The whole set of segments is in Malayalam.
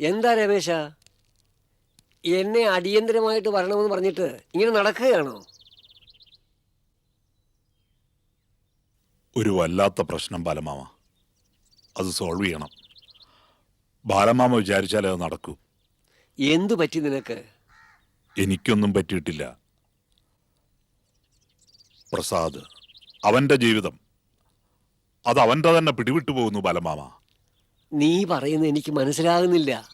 എന്താ രമേശ? എന്നെ അടിയന്തരമായിട്ട് വരണമെന്ന് പറഞ്ഞിട്ട് ഇങ്ങനെ നടക്കുകയാണോ? ഒരു വല്ലാത്ത പ്രശ്നം ബാലമാമ. അത് സോൾവ് ചെയ്യണം. ബാലമാമ വിചാരിച്ചാലേ അത് നടക്കൂ. എന്തു പറ്റി നിനക്ക്? എനിക്കൊന്നും പറ്റിയിട്ടില്ല. പ്രസാദ് അവന്റെ ജീവിതം. അത് അവന്റെ തന്നെ പിടിവിട്ടു പോകുന്നു ബാലമാമ. നീ പറയുന്നത് എനിക്ക് മനസ്സിലാകുന്നില്ല.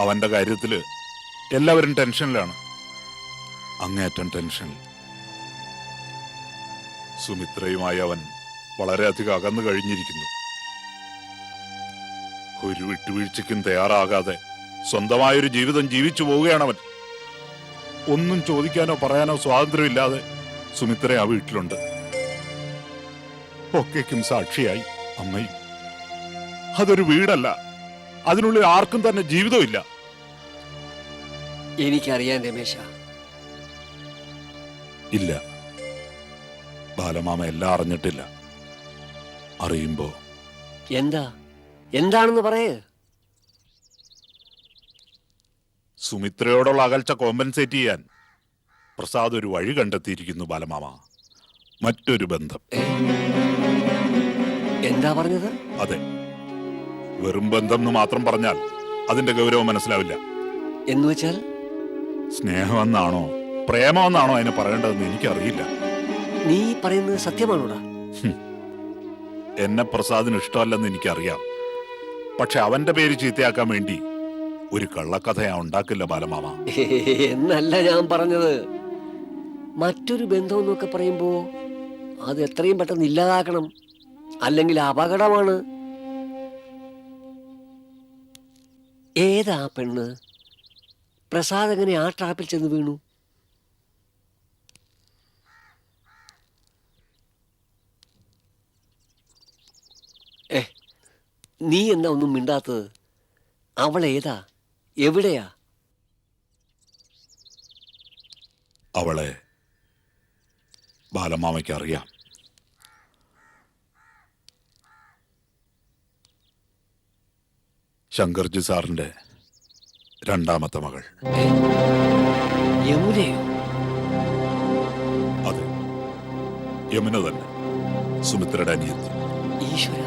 അവന്റെ കാര്യത്തിൽ എല്ലാവരും ടെൻഷനിലാണ്. അങ്ങേറ്റം ടെൻഷൻ. സുമിത്രയുമായി അവൻ വളരെയധികം അകന്നു കഴിഞ്ഞിരിക്കുന്നു. ഒരു വിട്ടുവീഴ്ചയ്ക്കും തയ്യാറാകാതെ സ്വന്തമായൊരു ജീവിതം ജീവിച്ചു പോവുകയാണ് അവൻ ഒന്നും ചോദിക്കാനോ പറയാനോ സ്വാതന്ത്ര്യമില്ലാതെ സുമിത്ര ആ വീട്ടിലുണ്ട്. ഒക്കേക്കും സാക്ഷിയായി അമ്മയും അതൊരു വീടല്ല. അതിനുള്ളിൽ ആർക്കും തന്നെ ജീവിതമില്ല എനിക്കറിയാൻ രമേശ. ഇല്ല. ബാലമാമ എല്ലാം അറിഞ്ഞിട്ടില്ല. അറിയുമ്പോ. എന്താ? എന്താണെന്ന് പറയേ. സുമിത്രയോടുള്ള അകൽച്ച കോമ്പൻസേറ്റ് ചെയ്യാൻ പ്രസാദ് ഒരു വഴി കണ്ടെത്തിയിരിക്കുന്നു ബാലമാമ. മറ്റൊരു ബന്ധം. എന്താ പറഞ്ഞത്? അതെ. വെറും ബന്ധം എന്ന് മാത്രം പറഞ്ഞാൽ അതിന്റെ ഗൗരവം മനസ്സിലാവില്ല. എന്ന് വെച്ചാൽ? സ്നേഹമെന്നാണോ പ്രേമമെന്നാണോ അതിനെ പറയേണ്ടതെന്ന് എനിക്കറിയില്ല. നീ പറയുന്നത് സത്യമാണോടാ? എന്നെ പ്രസാദിന് ഇഷ്ടമല്ലെന്ന് എനിക്കറിയാം. പക്ഷെ അവന്റെ പേര് ചീത്തയാക്കാൻ വേണ്ടി ഒരു കള്ളക്കഥ ഞാൻ ഉണ്ടാക്കില്ല ബാലമാമ. എന്നല്ല ഞാൻ പറഞ്ഞത്. മറ്റൊരു ബന്ധം എന്നൊക്കെ പറയുമ്പോ അത് എത്രയും പെട്ടെന്ന് ഇല്ലാതാക്കണം. അല്ലെങ്കിൽ അപകടമാണ്? ഏതാ പെണ്ണ്? പ്രസാദ് എങ്ങനെ ആ ട്രാപ്പിൽ ചെന്ന് വീണു? ഏ നീ എന്താ ഒന്നും മിണ്ടാത്തത്? അവൾ ഏതാ? എവിടെയാ? അവളെ ബാലമാമയ്ക്ക് അറിയാം. ശങ്കർജി സാറിന്റെ രണ്ടാമത്തെ മകൾ. യമുനയോ? അതെ. യമുന തന്നെ. സുമിത്രയുടെ അനിയത്തി. ഈശ്വര.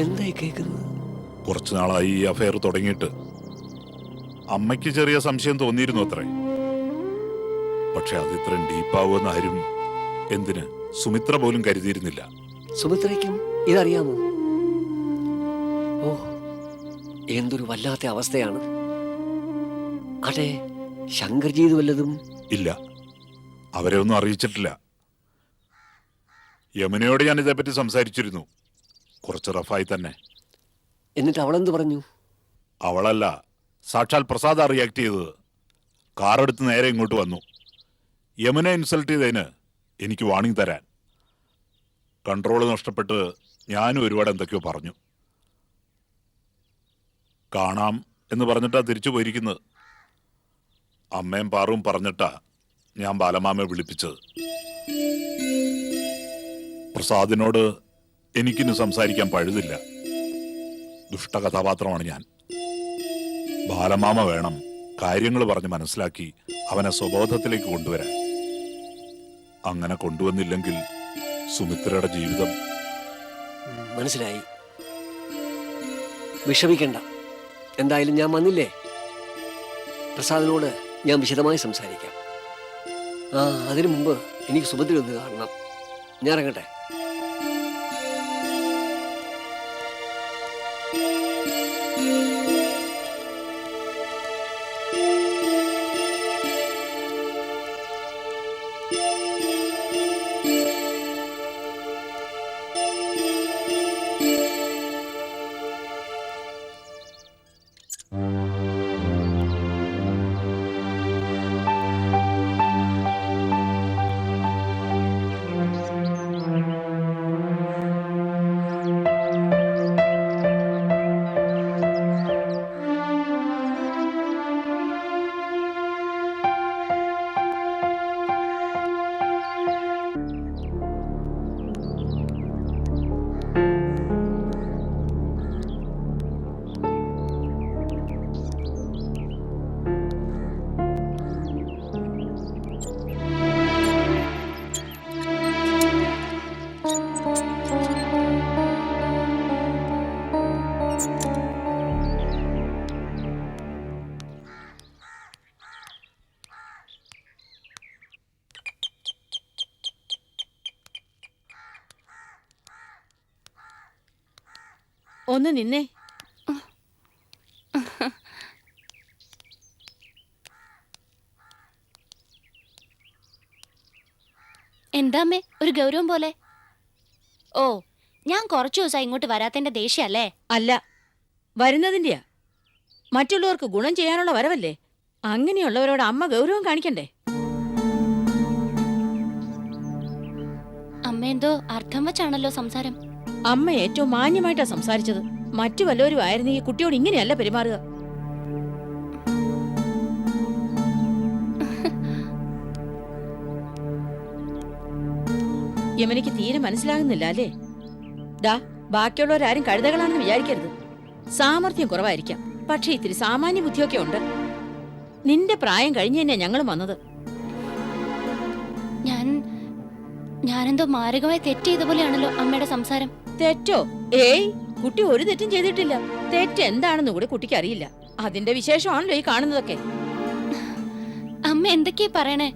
എന്തായി കേൾക്കുന്നത്? കുറച്ചു നാളായി ഈ അഫയർ തുടങ്ങിയിട്ട് അമ്മയ്ക്ക് ചെറിയ സംശയം തോന്നിയിരുന്നു അത്രേ. പക്ഷെ അത് ഇത്രയും ഡീപ്പാവുമെന്ന് ആരും എന്തിന്? സുമിത്ര പോലും കരുതിയിരുന്നില്ല. സുമിത്രയ്ക്കും ഇതറിയാമോ? എന്തൊരു വല്ലാത്ത അവസ്ഥയാണ്. അതെ ശങ്കർജി ഇത് വല്ലതും? ഇല്ല അവരെ ഒന്നും അറിയിച്ചിട്ടില്ല. യമുനയോട് ഞാൻ ഇതേപ്പറ്റി സംസാരിച്ചിരുന്നു കുറച്ച് റഫായി തന്നെ. എന്നിട്ട് അവളെന്ത് പറഞ്ഞു? അവളല്ല സാക്ഷാൽ പ്രസാദ റിയാക്ട് ചെയ്തത്. കാറെടുത്ത് നേരെ ഇങ്ങോട്ട് വന്നു. യമുന ഇൻസൾട്ട് ചെയ്തതിന് എനിക്ക് വാണിംഗ് തരാൻ. കൺട്രോൾ നഷ്ടപ്പെട്ട് ഞാനും ഒരുപാട് എന്തൊക്കെയോ പറഞ്ഞു. കാണാം എന്ന് പറഞ്ഞിട്ടാ തിരിച്ചു പോയിരിക്കുന്നത്. അമ്മയും പാറും പറഞ്ഞിട്ടാ ഞാൻ ബാലമാമയെ വിളിപ്പിച്ചത്. പ്രസാദിനോട് എനിക്കിന്ന് സംസാരിക്കാൻ പഴുതില്ല. ദുഷ്ടകഥാപാത്രമാണ് ഞാൻ. ബാലമാമ വേണം കാര്യങ്ങൾ പറഞ്ഞ് മനസ്സിലാക്കി അവനെ സ്വബോധത്തിലേക്ക് കൊണ്ടുവരാൻ. അങ്ങനെ കൊണ്ടുവന്നില്ലെങ്കിൽ സുമിത്രയുടെ ജീവിതം മനസ്സിലായി. വിഷമിക്കണ്ട. എന്തായാലും ഞാൻ വന്നില്ലേ? പ്രസാദിനോട് ഞാൻ വിശദമായി സംസാരിക്കാം. ആ അതിനു മുമ്പ് എനിക്ക് സുഭദ്ര ഒന്ന് കാണണം. ഞാൻ ഇറങ്ങട്ടെ ഒന്ന് നിന്നേ എന്താമ്മേ? ഒരു ഗൗരവം പോലെ. ഓ ഞാൻ കുറച്ചു ദിവസം ഇങ്ങോട്ട് വരാത്തതിന്റെ ദേഷ്യല്ലേ അല്ല വരുന്നതിന്റെയാ. മറ്റുള്ളവർക്ക് ഗുണം ചെയ്യാനുള്ള വരവല്ലേ? അങ്ങനെയുള്ളവരോട് അമ്മ ഗൗരവം കാണിക്കണ്ടേ? അമ്മ എന്തോ അർത്ഥം വെച്ചാണല്ലോ സംസാരം. അമ്മ ഏറ്റവും മാന്യമായിട്ടാ സംസാരിച്ചത്. മറ്റു വല്ലവരും ആയിരുന്നു ഈ കുട്ടിയോട് ഇങ്ങനെയല്ല പെരുമാറുക. യമനിക്ക് തീരെ മനസ്സിലാകുന്നില്ല അല്ലേ? ദാ ബാക്കിയുള്ളവരാരും കഴുതകളാണെന്ന് വിചാരിക്കരുത്. സാമർഥ്യം കുറവായിരിക്കാം. പക്ഷേ ഇത്തിരി സാമാന്യ ബുദ്ധിയൊക്കെ ഉണ്ട്. നിന്റെ പ്രായം കഴിഞ്ഞ് തന്നെയാ ഞങ്ങളും വന്നത്. ഞാൻ ഞാനെന്തോ മാരകമായി തെറ്റ് ചെയ്ത പോലെയാണല്ലോ അമ്മയുടെ സംസാരം. തെറ്റോ? ഏയ് കുട്ടി ഒരു തെറ്റും ചെയ്തിട്ടില്ല. തെറ്റ് എന്താണെന്ന് കൂടി കുട്ടിക്ക് അറിയില്ല. അതിന്റെ വിശേഷമാണല്ലോ ഈ കാണുന്നതൊക്കെ. അമ്മ എന്തൊക്കെയാ പറയണേ?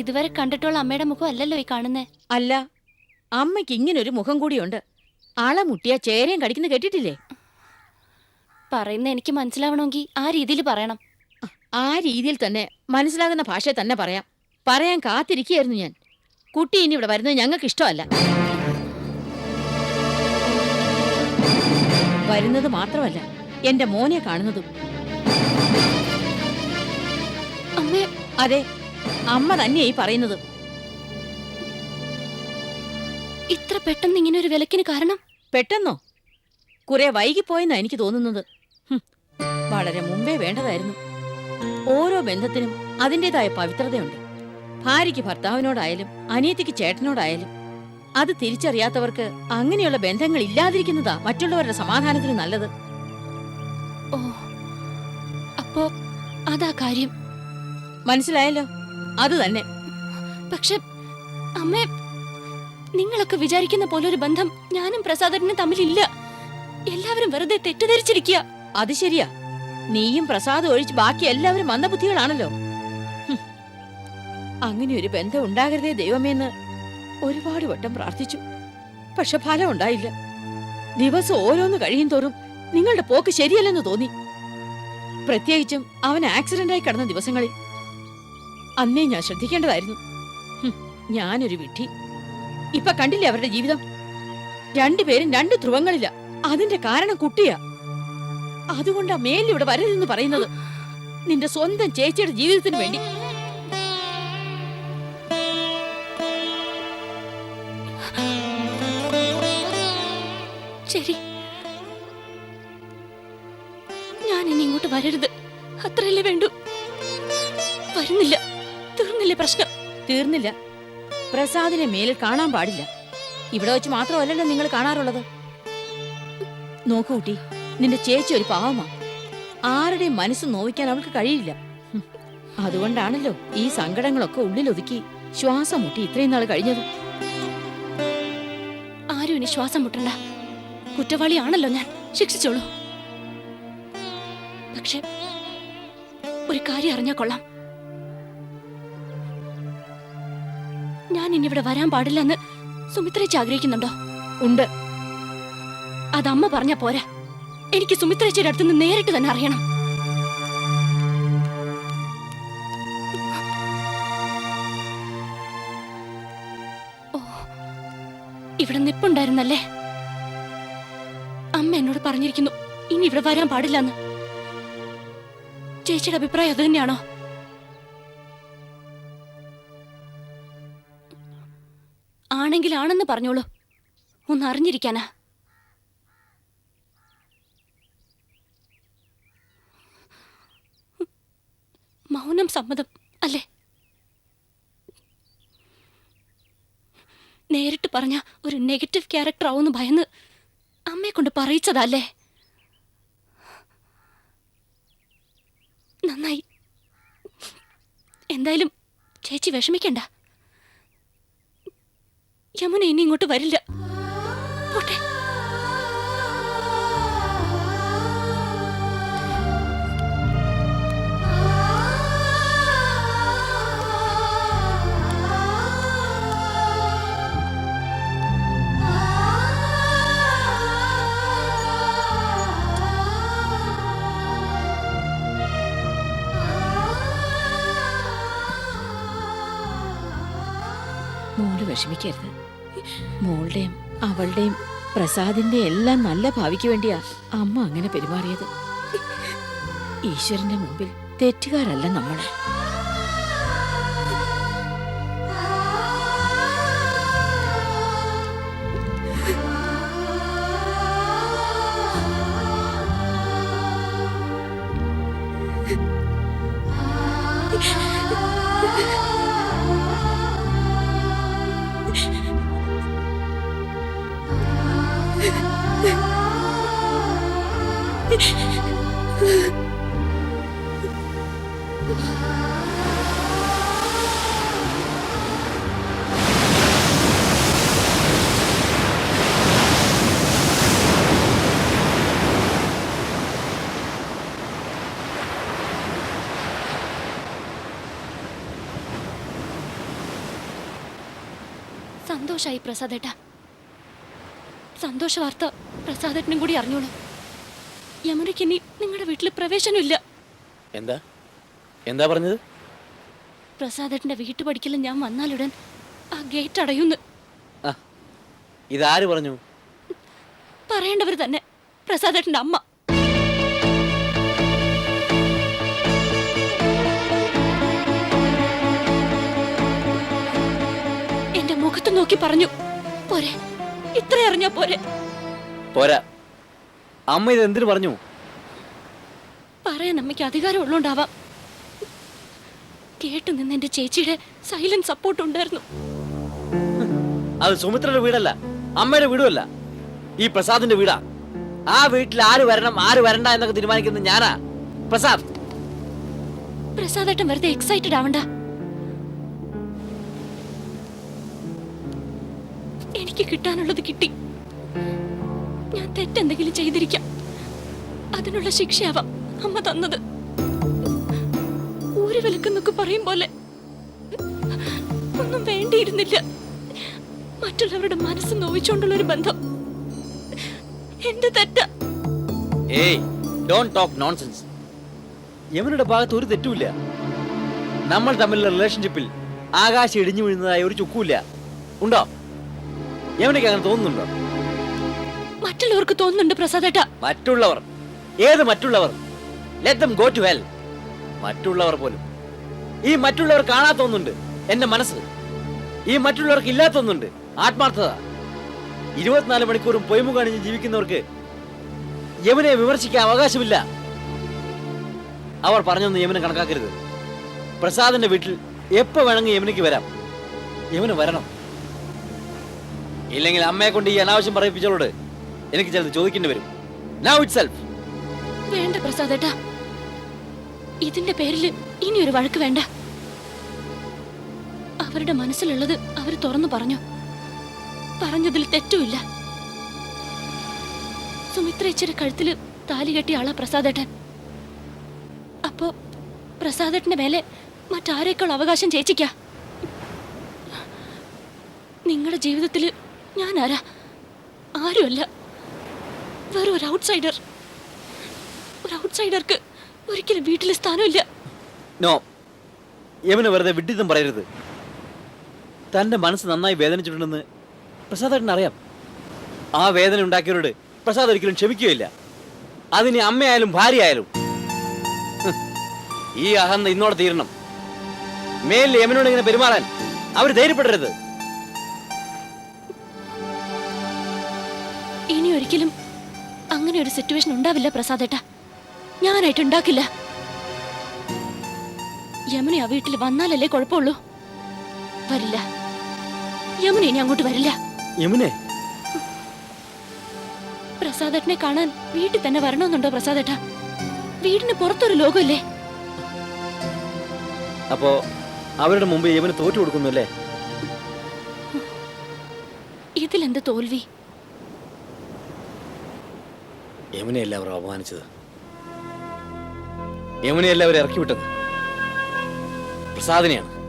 ഇതുവരെ കണ്ടിട്ടുള്ള അമ്മയുടെ മുഖം അല്ലല്ലോ ഈ കാണുന്നേ. അല്ല അമ്മയ്ക്ക് ഇങ്ങനൊരു മുഖം കൂടിയുണ്ട്. ആളെ മുട്ടിയ ചേരയും കടിക്കുന്ന കേട്ടിട്ടില്ലേ? പറയുന്ന എനിക്ക് മനസ്സിലാവണമെങ്കിൽ ആ രീതിയിൽ പറയണം. ആ രീതിയിൽ തന്നെ മനസ്സിലാകുന്ന ഭാഷയിൽ തന്നെ പറയാം. പറയാൻ കാത്തിരിക്കുകയായിരുന്നു ഞാൻ. കുട്ടി ഇനി ഇവിടെ വരുന്നത് ഞങ്ങൾക്ക് ഇഷ്ടമല്ല വരുന്നത് മാത്രമല്ല എന്റെ മോനെ കാണുന്നതും. അമ്മേ അതെ അമ്മ തന്നെയായി പറയുന്നത്. ഇത്ര പെട്ടെന്ന് ഇങ്ങനെ ഒരു വിലക്കിന് കാരണം? പെട്ടെന്നോ? കുറെ വൈകിപ്പോയെന്നാ എനിക്ക് തോന്നുന്നത്. വളരെ മുമ്പേ വേണ്ടതായിരുന്നു. ഓരോ ബന്ധത്തിനും അതിന്റെതായ പവിത്രതയുണ്ട്. ഭാര്യയ്ക്ക് ഭർത്താവിനോടായാലും അനിയത്തിക്ക് ചേട്ടനോടായാലും അത് തിരിച്ചറിയാത്തവർക്ക് അങ്ങനെയുള്ള ബന്ധങ്ങൾ ഇല്ലാതിരിക്കുന്നതാ മറ്റുള്ളവരുടെ സമാധാനത്തിന് നല്ലത്. ഓ അപ്പോ അതാ കാര്യം. മനസ്സിലായല്ലോ? അത് തന്നെ. പക്ഷെ അമ്മേ നിങ്ങളൊക്കെ വിചാരിക്കുന്ന പോലെ ഒരു ബന്ധം ഞാനും പ്രസാദനും തമ്മിലില്ല. എല്ലാവരും വെറുതെ തെറ്റിദ്ധരിച്ചിരിക്കുക അത് ശരിയാ. നീയും പ്രസാദ് ഒഴിച്ച് ബാക്കി എല്ലാവരും മന്ദബുദ്ധികളാണല്ലോ അങ്ങനെ ഒരു ബന്ധം ഉണ്ടാകരുതേ ദൈവമേന്ന് ഒരുപാട് വട്ടം പ്രാർത്ഥിച്ചു. പക്ഷെ ഫലം ഉണ്ടായില്ല. ദിവസം ഓരോന്ന് കഴിയും തോറും നിങ്ങളുടെ പോക്ക് ശരിയല്ലെന്ന് തോന്നി. പ്രത്യേകിച്ചും അവൻ ആക്സിഡന്റായി കടന്ന ദിവസങ്ങളിൽ. അന്നേ ഞാൻ ശ്രദ്ധിക്കേണ്ടതായിരുന്നു. ഞാനൊരു വിട്ടി ഇപ്പൊ കണ്ടില്ലേ അവരുടെ ജീവിതം? രണ്ടുപേരും രണ്ട് ധ്രുവങ്ങളില്ല അതിന്റെ കാരണം കുട്ടിയാ. അതുകൊണ്ടാ മേലിവിടെ വരരുതെന്ന് പറയുന്നത്. നിന്റെ സ്വന്തം ചേച്ചിയുടെ ജീവിതത്തിന് വേണ്ടി. ശരി. ഞാൻ ഇനി ഇങ്ങോട്ട് വരരുത്. അത്രയല്ലേ വേണ്ടു. വരുന്നില്ല. തീർന്നില്ലേ പ്രശ്നം? തീർന്നില്ല. പ്രസാദിനെ മേലിൽ കാണാൻ പാടില്ല. ഇവിടെ വെച്ച് മാത്രമല്ലല്ലോ നിങ്ങൾ കാണാറുള്ളത്. നോക്കൂ കുട്ടി നിന്റെ ചേച്ചി ഒരു പാവമാ. ആരുടെയും മനസ്സ് നോവിക്കാൻ അവൾക്ക് കഴിയില്ല. അതുകൊണ്ടാണല്ലോ ഈ സങ്കടങ്ങളൊക്കെ ഉള്ളിലൊതുക്കി ശ്വാസം മുട്ടി ഇത്രയും നാൾ കഴിഞ്ഞത്. ആരും ഇനി ശ്വാസം മുട്ടണ്ട. കുറ്റവാളിയാണല്ലോ ഞാൻ. ശിക്ഷിച്ചോളൂ. പക്ഷെ ഒരു കാര്യം അറിഞ്ഞാ കൊള്ളാം. ഞാൻ ഇനിവിടെ വരാൻ പാടില്ലെന്ന് സുമിത്രേച്ചി ആഗ്രഹിക്കുന്നുണ്ടോ? ഉണ്ട്. അത് അമ്മ പറഞ്ഞ പോരാ. എനിക്ക് സുമിത്രേച്ചിയുടെ അടുത്ത് നിന്ന് നേരിട്ട് തന്നെ അറിയണം. ഓ ഇവിടെ നിപ്പുണ്ടായിരുന്നല്ലേ? പറഞ്ഞിരിക്കുന്നു. ഇനി ഇവിടെ വരാൻ പാടില്ലെന്ന്. ചേച്ചിയുടെ അഭിപ്രായം അത് തന്നെയാണോ? ആണെങ്കിൽ ആണെന്ന് പറഞ്ഞോളൂ. ഒന്ന് അറിഞ്ഞിരിക്കാനാ മൗനം സമ്മതം അല്ലേ? നേരിട്ട് പറഞ്ഞ ഒരു നെഗറ്റീവ് ക്യാരക്ടർ ആവുമെന്ന് ഭയന്ന് അമ്മയെ കൊണ്ട് പറയിച്ചതല്ലേ? നന്നായി. എന്തായാലും ചേച്ചി വിഷമിക്കണ്ട. യമുന ഇനി ഇങ്ങോട്ട് വരില്ല. വിഷമിക്കരുത്. മോളുടെയും അവളുടെയും പ്രസാദിന്റെ എല്ലാം നല്ല ഭാവിക്ക് വേണ്ടിയാ അമ്മ അങ്ങനെ പെരുമാറിയത്. ഈശ്വരന്റെ മുമ്പിൽ തെറ്റുകാരല്ല നമ്മൾ. സന്തോഷായി പ്രസാദേട്ട. സന്തോഷ വാർത്ത പ്രസാദേട്ടനും കൂടി അറിഞ്ഞോളൂ. യമുനയ്ക്ക് ഇനി നിങ്ങളുടെ വീട്ടിൽ പ്രവേശനമില്ല. എന്താ? എന്താ പറഞ്ഞത്? പ്രസാദേട്ടന്റെ വീട്ടുപടിക്കലും ഞാൻ വന്നാലുടൻ ആ ഗേറ്റ് അടയുന്നു. ഇതാര് പറഞ്ഞു? പറയേണ്ടവർ തന്നെ പ്രസാദേട്ടന്റെ അമ്മ. എന്റെ മുഖത്ത് നോക്കി പറഞ്ഞു പോരെ ഇത്ര അറിഞ്ഞാ പോരെ. പോരാ. അമ്മ ഇത് എന്തിനു പറഞ്ഞു? പറയാൻ അമ്മയ്ക്ക് അധികാരം ഉള്ളോണ്ടാവാം. കേട്ടു നിന്ന് എന്റെ ചേച്ചിയുടെ സൈലന്റ് സപ്പോർട്ട് ഉണ്ടായിരുന്നു. അത് സുമിത്രയുടെ വീടല്ല അമ്മയുടെ വീടുമല്ല. ഈ പ്രസാദിന്റെ വീടാ. ആ വീട്ടിൽ ആര് വരണം ആര് വരണ്ട എന്നൊക്കെ തീരുമാനിക്കുന്നത് ഞാനാ. പ്രസാദ്. പ്രസാദ് ഏട്ടൻ വെറുതെ എക്സൈറ്റഡ് ആവണ്ട. എനിക്ക് കിട്ടാനുള്ളത് കിട്ടി. ഞാൻ തെറ്റെന്തെങ്കിലും ചെയ്തിരിക്കാം. അതിനുള്ള ശിക്ഷയാവാം അമ്മ തന്നത്. ഊരി വിലക്കെന്നൊക്കെ പറയും പോലെ. ഒന്നും വേണ്ടിയിരുന്നില്ല. മറ്റുള്ളവരുടെ മനസ്സ് നോവിച്ചുകൊണ്ടുള്ള ഒരു ബന്ധം. എന്റെ തെറ്റ? ഏയ് ഡോണ്ട് ടോക്ക് നോൺസെൻസ് യമുനയുടെ ഭാഗത്ത് ഒരു തെറ്റുമില്ല. നമ്മൾ തമ്മിലുള്ള റിലേഷൻഷിപ്പിൽ ആകാശം ഇടിഞ്ഞു വീഴുന്നതായ ഒരു ചുക്കുമില്ല. ഉണ്ടോ? യമനയ്ക്ക് അങ്ങനെ തോന്നുന്നുണ്ടോ? മറ്റുള്ളവർക്ക് തോന്നുന്നുണ്ട് പ്രസാദേട്ടാ. മറ്റുള്ളവർ. ഏത് മറ്റുള്ളവർ? Let them go to hell മറ്റുള്ളവർ പോലും. ഈ മറ്റുള്ളവർ കാണാത്തൊന്നുണ്ട് എന്റെ മനസ്സ്. ഈ മറ്റുള്ളവർക്ക് ഇല്ലാത്തൊന്നുണ്ട് ആത്മാർത്ഥത. ഇരുപത്തിനാല് മണിക്കൂറും പൊയ്മു കാണിഞ്ഞ് ജീവിക്കുന്നവർക്ക് യമുനെ വിമർശിക്കാൻ അവകാശമില്ല. അവർ പറഞ്ഞൊന്നും യമുനെ കണക്കാക്കരുത്. പ്രസാദിന്റെ വീട്ടിൽ എപ്പോ വേണമെങ്കിൽ യമുനയ്ക്ക് വരാം. യമുന വരണം. ഇല്ലെങ്കിൽ അമ്മയെ കൊണ്ട് ഈ അനാവശ്യം പറയിപ്പിച്ചോളോട് എനിക്ക് ചിലത് ചോദിക്കേണ്ടി വരും. നൗ ഇറ്റ് സെൽഫ് വേണ്ട പ്രസാദേട്ടാ ഇതിന്റെ പേരിൽ ഇനി ഒരു വഴക്ക് വേണ്ട. അവരുടെ മനസ്സിലുള്ളത് അവർ തുറന്നു പറഞ്ഞു. പറഞ്ഞതിൽ തെറ്റുമില്ല. സുമിത്ര ഇച്ചിരി കഴുത്തിൽ താലി കെട്ടിയ ആളാ പ്രസാദേട്ടൻ. അപ്പോ പ്രസാദേട്ടന്റെ മേലെ മറ്റാരേക്കാൾ അവകാശം ചേച്ചിക്ക? നിങ്ങളുടെ ജീവിതത്തിൽ ഞാൻ ആരാ ആരുമല്ല. വെറും ഒരു ഔട്ട്സൈഡർ. ഒരു ഔട്ട്സൈഡർക്ക് ഒരിക്കലും വീട്ടിൽ സ്ഥാനമില്ല. നോ യമുന വെറുതെ വിഡിതം പറയരുത്. തന്റെ മനസ്സ് നന്നായി വേദനിച്ചിട്ടുണ്ടെന്ന് പ്രസാദേട്ടൻ അറിയാം. ആ വേദന ഉണ്ടാക്കിയവരോട് പ്രസാദ് ഒരിക്കലും ക്ഷമിക്കുകയില്ല. അതിന് അമ്മയായാലും ഭാര്യയായാലും. ആയാലും ഈ അഹന്ത ഇന്നോടെ തീരണം. മേലിൽ യമനോട് ഇങ്ങനെ പെരുമാറാൻ അവർ ധൈര്യപ്പെടരുത്. ഇനി ഒരിക്കലും അങ്ങനെ ഒരു സിറ്റുവേഷൻ ഉണ്ടാവില്ല പ്രസാദേട്ട. ഞാനായിട്ട് ഉണ്ടാക്കില്ല. യമുന ആ വീട്ടിൽ വന്നാലല്ലേ കുഴപ്പമുള്ളൂ? വരില്ല. യമുന ഇനി അങ്ങോട്ട് വരില്ല. യമുനെ? പ്രസാദേട്ടനെ കാണാൻ വീട്ടിൽ തന്നെ വരണമെന്നുണ്ടോ പ്രസാദേട്ട? വീടിന് പുറത്തൊരു ലോകമല്ലേ? അപ്പോ അവരുടെ മുമ്പ് യമുന തോറ്റു കൊടുക്കുന്നു അല്ലേ ഇതിലെന്ത് തോൽവി? യമുനെയല്ലേ അവർ അപമാനിച്ചത്? യമുനയല്ല അവർ ഇറക്കി വിട്ടത്. പ്രസാദിനെയാണ്.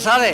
പ്രസാദേ